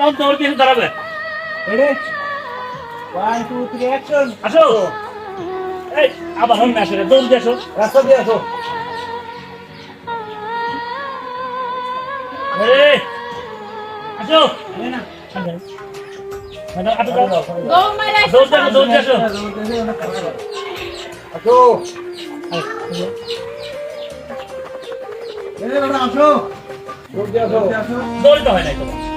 তখন তোর দিয়ে দাঁড়াবে? One, two, three, action! আসো। এই আবার হন না আসো। রে, দৌড় দিয়ে আসো রাস্তা দিয়ে আসো। আসো। না। দৌড়িতে হয় নাই তোমার।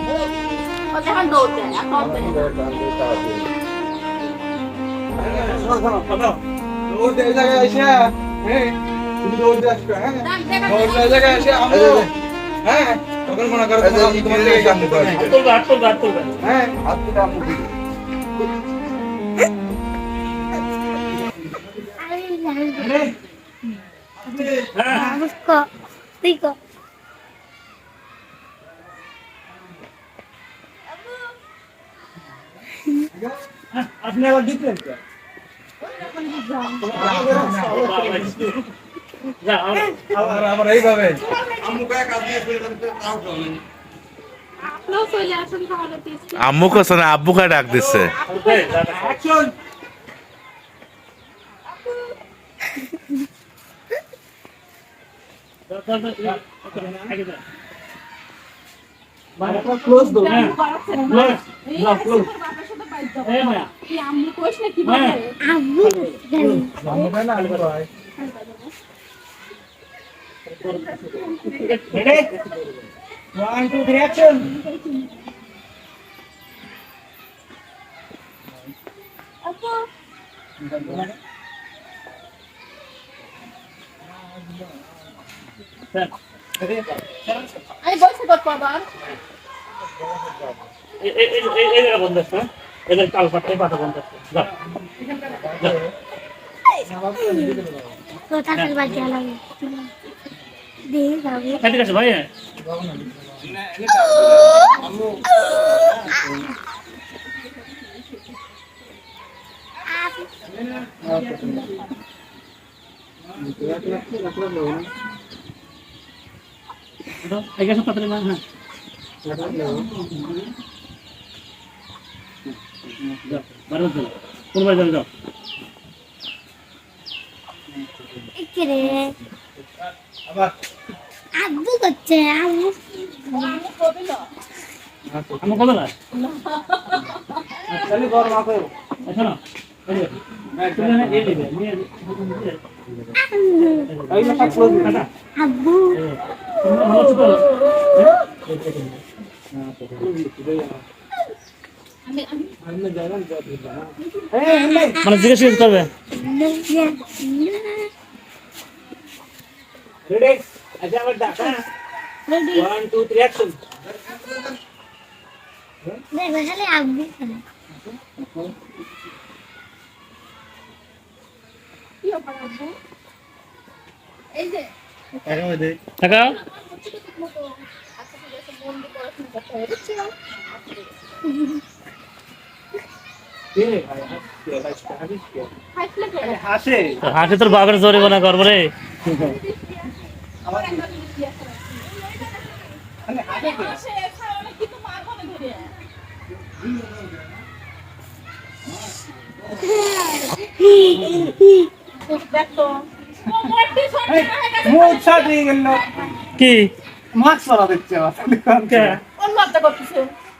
হ্যাঁ, হ্যাঁ। হ্যাঁ, তখন মনে করো তোমার আমি তোমার আপনি আবার এইভাবে। পিস আম্মু কোসে না আব্বুকে ডাক দিচ্ছে দাও। আগে দাও। ক্লোজ কি আম্মু কোষ না কি বলে আম্মু আম্মু কেন আলু ভাই রেডি 1 2 3 অ্যাকশন আপু স্যার আরে বলছ কত পাবার এই এই এই বন্ধ হ্যাঁ এদের কাল পাঠাই পাঠা বন্ধ যা ভাই Ada, agak sempat terima. Hah. যাও বাড়ি যাও কোন বাড়ি যাবে যাও। আমার কত না শোনো আব্বু। ভালো আছো তো মানে জিজ্ঞেস করতে পারবে টাকা টাকা হাসে হাসি তোর বাবার জরিমানা করব রে। মানে কে? খাওয়ালে কিন্তু মারবো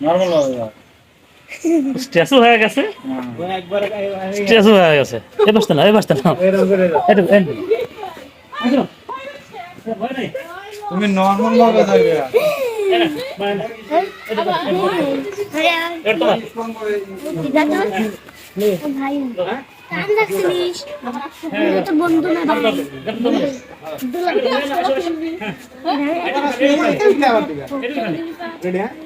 নরমাল হবে স্ট্রেসও হয়ে গেছে? একবার স্ট্রেসও হয়ে গেছে। এই বাসতে না এই বাসতে না। এটা এন্ড এ, তুমি নরমাল ভাবে যাবে এ না,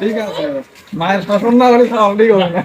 ঠিক আছে মায়ের শাসন না। হলে সব ঠিক হবে না